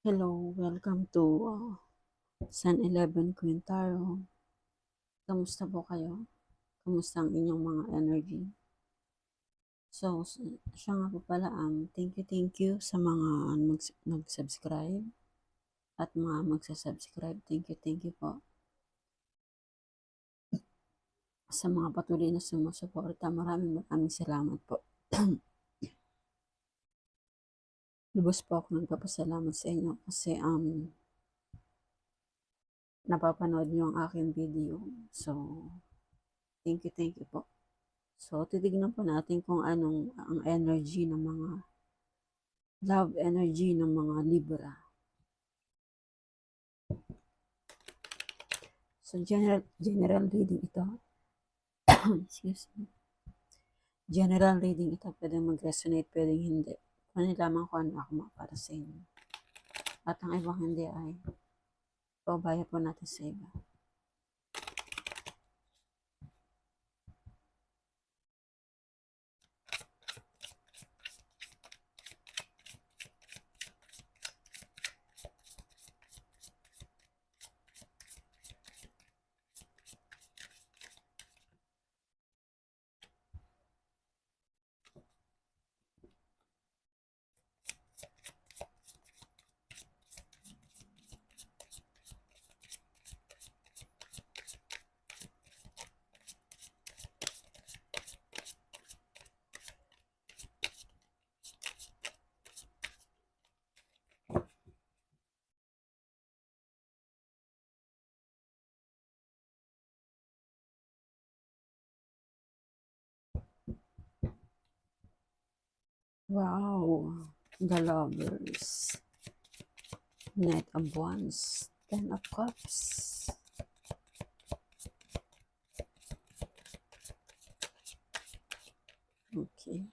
Hello, welcome to uh, Sun 11 Quintaro. Kamusta po kayo? Kamusta ang inyong mga energy? So, siya nga po pala, um, thank you, thank you sa mga mag- nag-subscribe at mga magsasubscribe. Thank you, thank you po. Sa mga patuloy na sumusuporta, maraming maraming salamat po. Lubos po ako nagpapasalamat sa inyo kasi um, napapanood niyo ang aking video. So, thank you, thank you po. So, titignan po natin kung anong ang energy ng mga love energy ng mga Libra. So, general, general reading ito. Excuse me. General reading ito. Pwedeng mag-resonate, pwedeng hindi. Ano lamang ko ano ako para sa inyo. At ang ibang hindi ay pabaya po natin sa iba. Wow! The Lovers. Knight of Wands. Ten of Cups. Okay.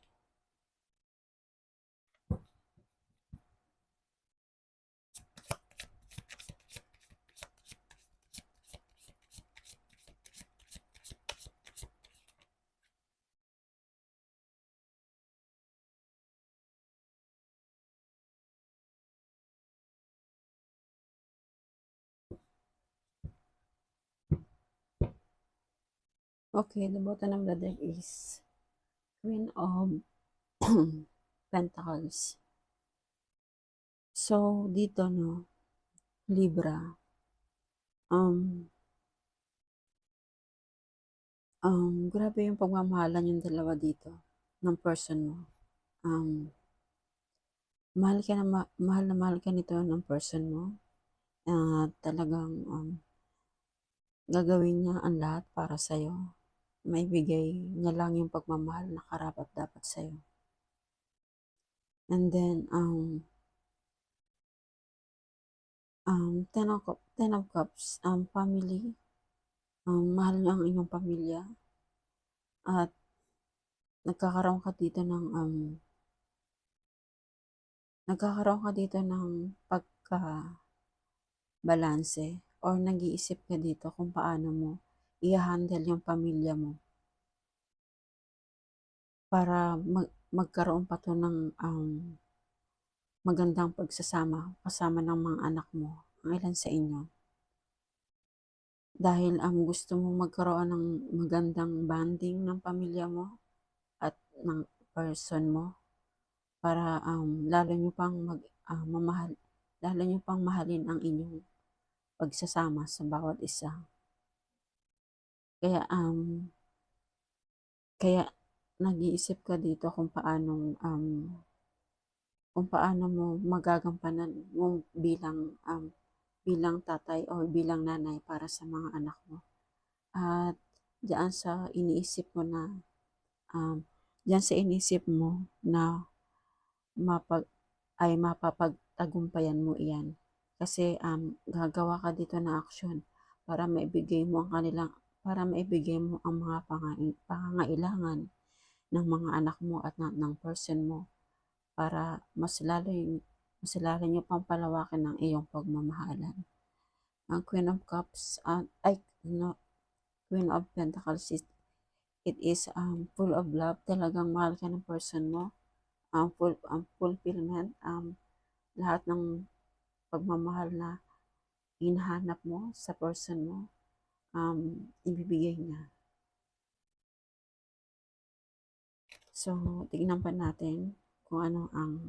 Okay, the bottom of the deck is Queen of Pentacles. So, dito, no, Libra, um, um, grabe yung pagmamahalan yung dalawa dito ng person mo. Um, mahal ka na, ma- mahal na mahal ka nito ng person mo. At talagang um, gagawin niya ang lahat para sa'yo. Maibigay niya lang yung pagmamahal na karapat dapat sa'yo. And then, um, um, ten of, ten of Cups, um, family, um, mahal niyo ang inyong pamilya. At nagkakaroon ka dito ng, um, nagkakaroon ka dito ng pagka balanse or nag-iisip ka dito kung paano mo i-handle yung pamilya mo para mag- magkaroon pa to ng um, magandang pagsasama kasama ng mga anak mo, ang ilan sa inyo. Dahil ang um, gusto mong magkaroon ng magandang bonding ng pamilya mo at ng person mo para um, lalo nyo pang mag, uh, mamahal, lalo nyo pang mahalin ang inyong pagsasama sa bawat isa. Kaya um kaya nag-iisip ka dito kung paano um kung paano mo magagampanan mo bilang um bilang tatay o bilang nanay para sa mga anak mo. At diyan sa iniisip mo na um diyan sa iniisip mo na mapag ay mapapagtagumpayan mo iyan kasi um gagawa ka dito na aksyon para maibigay mo ang kanilang para maibigay mo ang mga pangangailangan ng mga anak mo at ng, ng person mo para mas lalo mas lalo nyo pang palawakin ang iyong pagmamahalan. Ang Queen of Cups, uh, ay, no, Queen of Pentacles, is, it is um, full of love. Talagang mahal ka ng person mo. Um, full, um, fulfillment, um, lahat ng pagmamahal na hinahanap mo sa person mo, um, ibibigay niya. So, tignan pa natin kung ano ang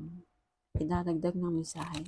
idadagdag ng mensahe.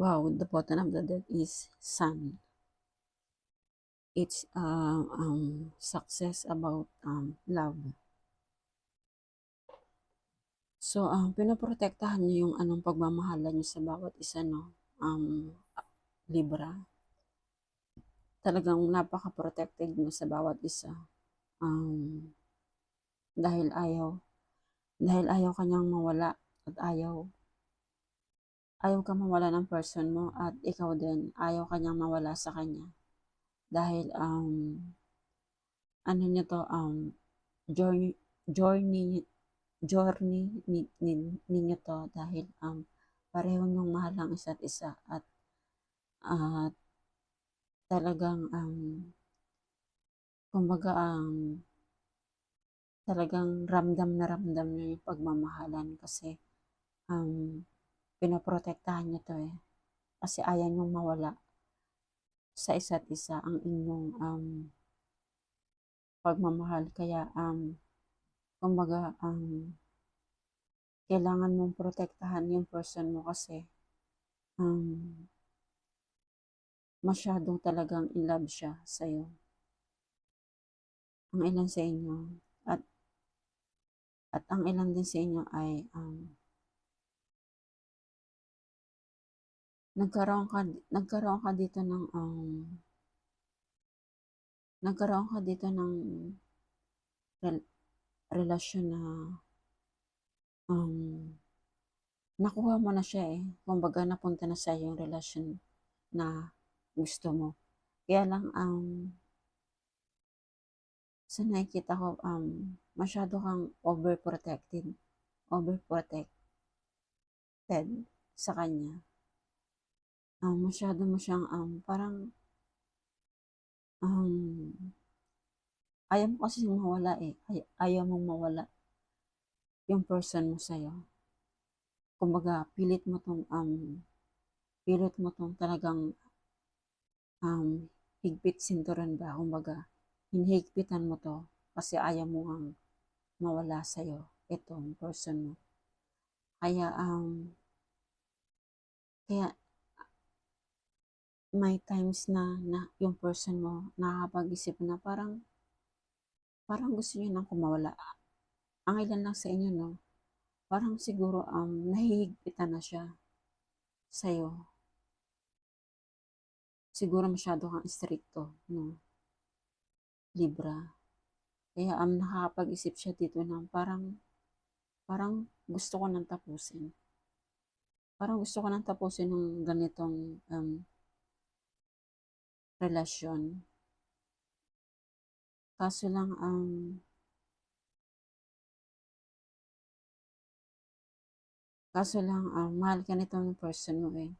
Wow, the bottom of the deck is sun. It's uh, um, success about um, love. So, um, pinoprotektahan niyo yung anong pagmamahalan niyo sa bawat isa, no? Um, Libra. Talagang napaka-protected mo sa bawat isa. Um, dahil ayaw, dahil ayaw kanyang mawala at ayaw, ayaw ka mawala ng person mo at ikaw din, ayaw kanyang mawala sa kanya. Dahil, um, ano niya to, um, journey, journey, journey ni, ni, ninyo to dahil um, pareho niyong mahal ang isa't isa at at talagang um, kumbaga um, talagang ramdam na ramdam niyo yung pagmamahalan kasi um, pinoprotektahan niyo to eh kasi ayaw niyong mawala sa isa't isa ang inyong um, pagmamahal kaya um, kumbaga um, kailangan mong protektahan yung person mo kasi um, masyadong talagang in love siya sa'yo. Ang ilan sa inyo at at ang ilan din sa inyo ay um, nagkaroon ka nagkaroon ka dito ng um, nagkaroon ka dito ng rel, relasyon na um, nakuha mo na siya eh. Kumbaga napunta na sa yung relasyon na gusto mo. Kaya lang um, sa nakikita ko um, masyado kang overprotected overprotected sa kanya um, masyado mo siyang um, parang um, ayaw mo kasi mawala eh. Ay, ayaw mong mawala yung person mo sa'yo. Kumbaga, pilit mo tong, um, pilit mo tong talagang um, higpit sinturon ba? Kumbaga, hinihigpitan mo to kasi ayaw mo ang mawala sa'yo itong person mo. Kaya, um, kaya, may times na, na yung person mo nakakapag-isip na parang parang gusto niyo nang kumawala. Ang ilan lang sa inyo, no? Parang siguro um, nahihigpitan na siya sa'yo. Siguro masyado kang stricto, no? Libra. Kaya um, nakakapag-isip siya dito ng parang parang gusto ko nang tapusin. Parang gusto ko nang tapusin ng ganitong um, relasyon. Kaso lang ang um, kaso lang um, mahal ka nitong person mo eh.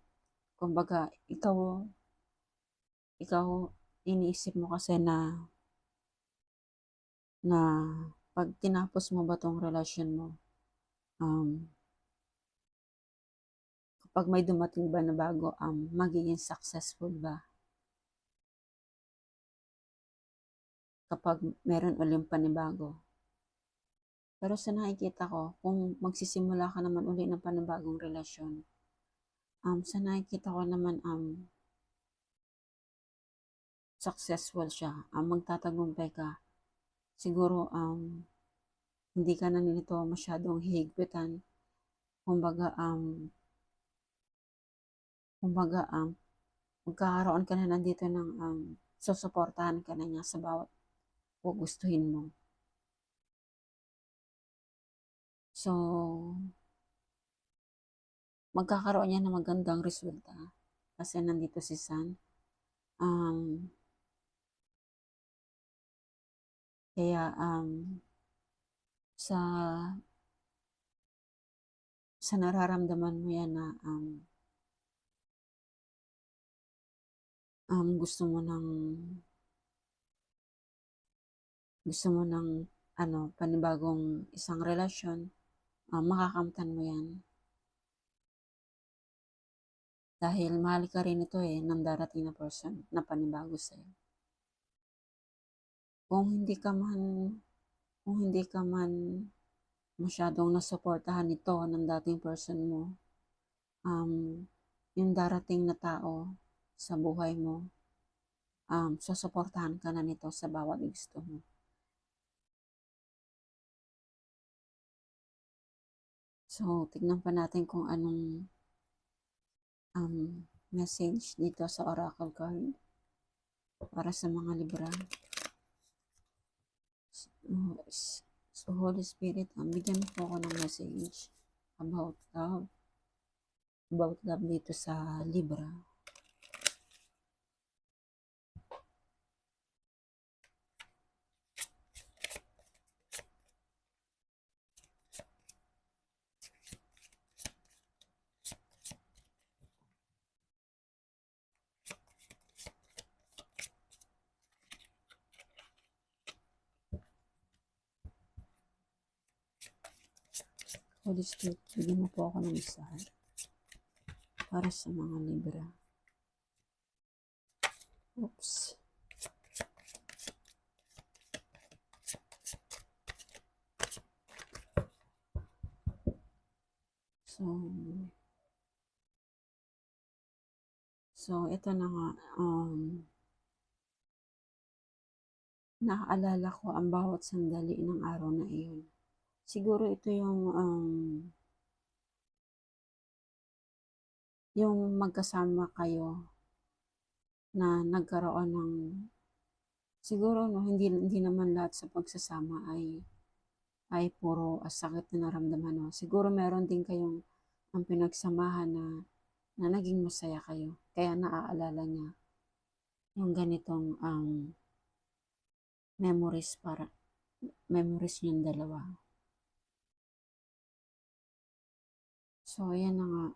Kumbaga, ikaw ikaw iniisip mo kasi na na 'pag tinapos mo ba 'tong relasyon mo, um kapag may dumating ba na bago, um, magiging successful ba? Kapag meron uling panibago? Pero sa nakikita ko, kung magsisimula ka naman uli ng panibagong relasyon, um, sa nakikita ko naman, um successful siya, um, magtatagumpay ka. Siguro, um, hindi ka na nito masyadong hihigpitan. Kumbaga, um kumbaga, um, magkakaroon ka na lang dito ng, um, susuportahan ka na niya sa bawat gugustuhin mo. So magkakaroon yan ng magandang resulta kasi nandito si Sun. Um kaya, um, sa sa nararamdaman mo yan na, um um, gusto mo ng gusto mo ng ano, panibagong isang relasyon, um, makakamtan mo yan. Dahil mahal ka rin ito, eh, ng darating na person na panibago sa'yo. Kung hindi ka man kung hindi ka man masyadong nasuportahan nito ng dating person mo, um, yung darating na tao sa buhay mo, um, susuportahan ka na nito sa bawat gusto mo. So, tignan pa natin kung anong um, message dito sa oracle card para sa mga Libra. So, Holy Spirit, um, bigyan mo po ako ng message about love. About love dito sa Libra. Holy Spirit, bigyan mo po ako ng isa para sa mga Libra. Oops. So, so ito na nga, um, naaalala ko ang bawat sandali ng araw na iyon. Siguro ito yung, um, yung magkasama kayo na nagkaroon ng siguro no hindi hindi naman lahat sa pagsasama ay ay puro uh, sakit na naramdaman no. Siguro meron din kayong ang pinagsamahan na na naging masaya kayo. Kaya naaalala niya yung ganitong um, memories para memories niyong dalawa. So, ayan na nga.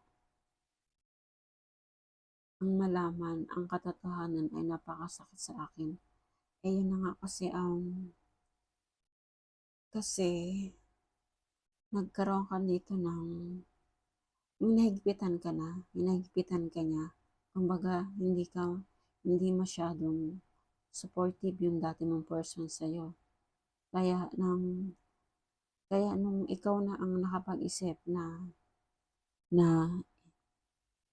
Ang malaman, ang katotohanan ay napakasakit sa akin. Yun na nga kasi, um, kasi, nagkaroon ka dito ng, yung nahigpitan ka na, yung nahigpitan ka niya, kumbaga, hindi ka, hindi masyadong supportive yung dati mong person sa'yo. Kaya, nang, kaya nung ikaw na ang nakapag-isip na na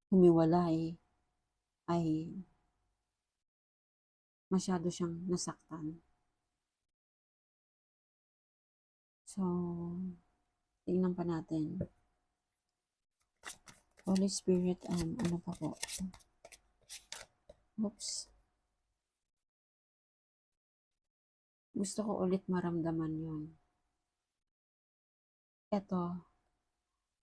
humiwalay ay masyado siyang nasaktan. So, tingnan pa natin. Holy Spirit, um, ano pa po? Oops. Gusto ko ulit maramdaman yon. Ito,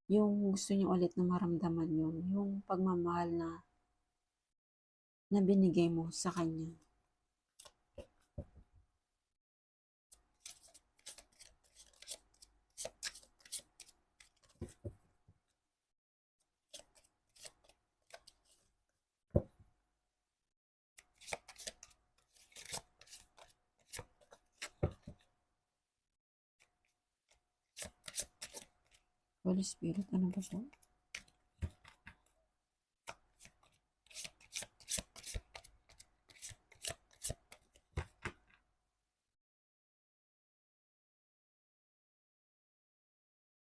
yung gusto niyo ulit na maramdaman yun, yung pagmamahal na na binigay mo sa kanya. Holy Spirit, ano ba po?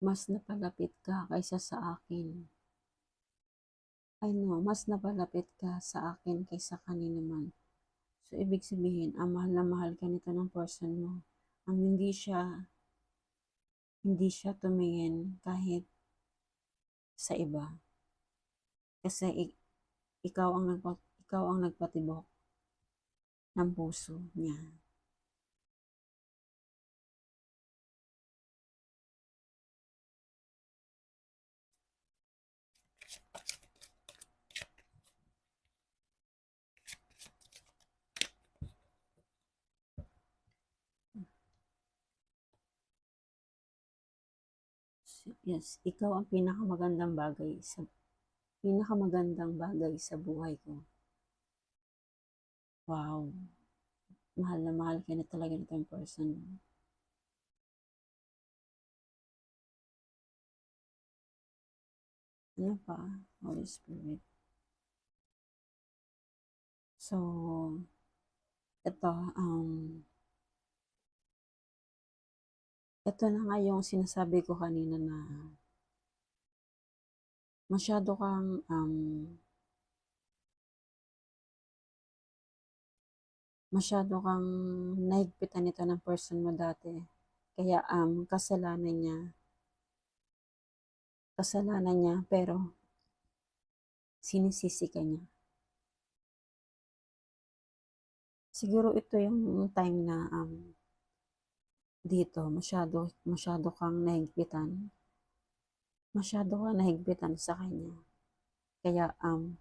Mas napalapit ka kaysa sa akin. I know, mas napalapit ka sa akin kaysa kanina man. So, ibig sabihin, ang mahal na mahal ka nito ng person mo. Ang hindi siya, hindi siya tumingin kahit sa iba. Kasi ik- ikaw ang ikaw ang nagpatibok ng puso niya. Yes, ikaw ang pinakamagandang bagay sa pinakamagandang bagay sa buhay ko. Wow. Mahal na mahal ka na talaga nitong person. Ano pa? Holy Spirit. So, ito, um, ito na nga yung sinasabi ko kanina na masyado kang um, masyado kang nahigpitan nito ng person mo dati. Kaya um, kasalanan niya kasalanan niya pero sinisisi ka niya. Siguro ito yung time na um, dito masyado masyado kang nahigpitan. Masyado kang nahigpitan sa kanya. Kaya um,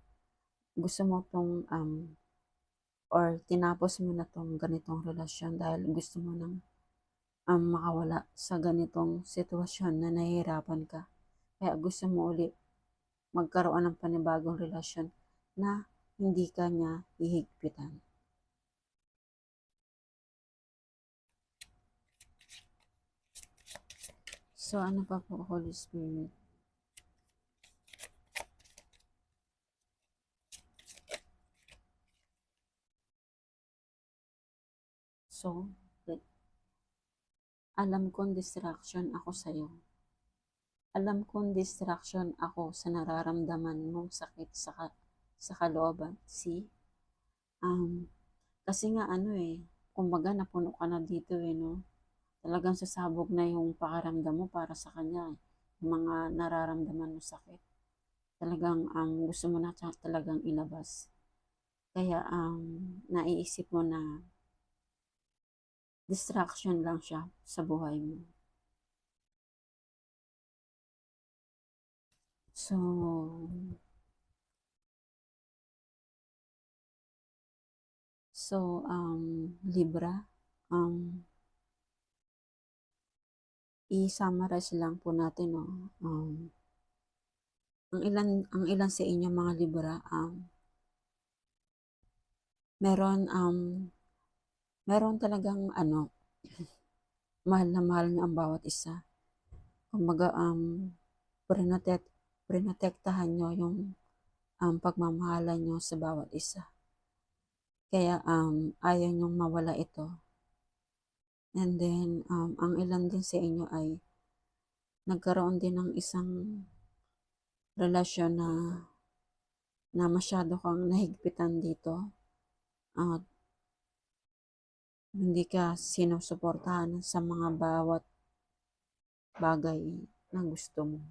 gusto mo tong um, or tinapos mo na tong ganitong relasyon dahil gusto mo nang um, makawala sa ganitong sitwasyon na nahihirapan ka. Kaya gusto mo ulit magkaroon ng panibagong relasyon na hindi ka niya hihigpitan. So, ano pa po, Holy Spirit? So, alam kong distraction ako sa'yo. Alam kong distraction ako sa nararamdaman mong sakit sa, ka, sa kalooban. See? Um, kasi nga ano eh, kumbaga napuno ka na dito eh, no? Talagang sasabog na yung pakaramdam mo para sa kanya. Yung mga nararamdaman mo sakit. Talagang um, gusto mo na talagang ilabas. Kaya um, naiisip mo na distraction lang siya sa buhay mo. So, so, um, Libra, um, i-summarize lang po natin, no, um, ang ilan, ang ilan sa inyo mga Libra, um, meron, um, meron talagang, ano, mahal na mahal niya ang bawat isa. Kumbaga, um, prinotek, prinotektahan nyo yung um, pagmamahalan nyo sa bawat isa. Kaya um, ayaw nyong mawala ito. And then, um, ang ilan din sa inyo ay nagkaroon din ng isang relasyon na na masyado kang nahigpitan dito at hindi ka sinusuportahan sa mga bawat bagay na gusto mo.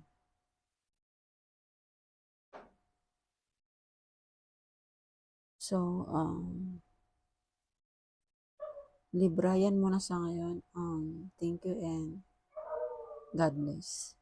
So, um, librayan mo na sa ngayon. Um, thank you and God bless.